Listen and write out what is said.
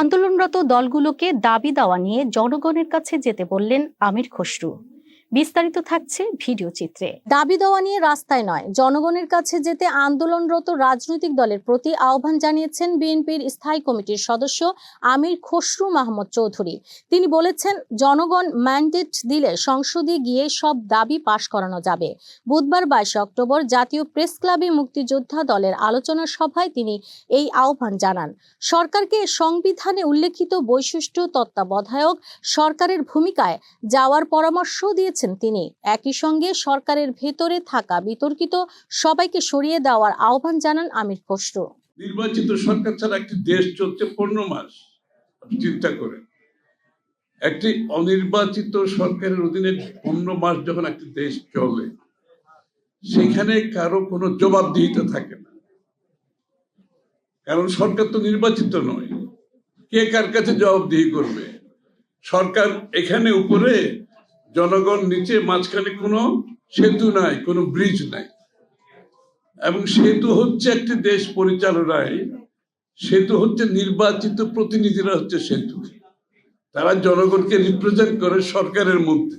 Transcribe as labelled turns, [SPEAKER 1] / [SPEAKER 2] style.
[SPEAKER 1] আন্দোলনরত দলগুলোকে দাবি দাওয়া নিয়ে জনগণের কাছে যেতে বললেন আমির খসরু বিস্তারিত থাকছে ভিডিও চিত্রে
[SPEAKER 2] দাবি দেওয়া নিয়ে রাস্তায় নয় জনগণের কাছে যেতে আন্দোলনরত রাজনৈতিক দলের প্রতি আহ্বান জানিয়েছেন বিএনপির স্থায়ী কমিটির সদস্য আমির খসরু মাহমুদ চৌধুরী তিনি বলেছেন জনগণ ম্যান্ডেট দিলে সংসদে গিয়ে সব দাবি পাশ করানো যাবে বুধবার বাইশে অক্টোবর জাতীয় প্রেস ক্লাবে মুক্তিযোদ্ধা দলের আলোচনা সভায় তিনি এই আহ্বান জানান সরকারকে সংবিধানে উল্লেখিত বৈশিষ্ট্য তত্ত্বাবধায়ক সরকারের ভূমিকায় যাওয়ার পরামর্শ দিয়ে করেছেন তিনি একই সঙ্গে সরকারের ভেতরে থাকা বিতর্কিত সবাইকে সরিয়ে দেওয়ার আহ্বান জানান আমির খসরু
[SPEAKER 3] নির্বাচিত সরকার ছাড়া একটি দেশ চলছে পনেরো মাস চিন্তা করে একটি অনির্বাচিত সরকারের অধীনে পনেরো মাস যখন একটি দেশ চলে সেখানে কারো কোনো জবাবদিহিতা থাকে না কারণ সরকার তো নির্বাচিত নয় কে কার কাছে জবাবদিহি করবে সরকার এখানে উপরে জনগণ নিচে মাঝখানে কোনো সেতু নাই কোনো ব্রিজ নাই এবং সেতু হচ্ছে একটি দেশ পরিচালনায় সেতু হচ্ছে নির্বাচিত প্রতিনিধিরা হচ্ছে সেতু তারা জনগণকে রিপ্রেজেন্ট করে সরকারের মধ্যে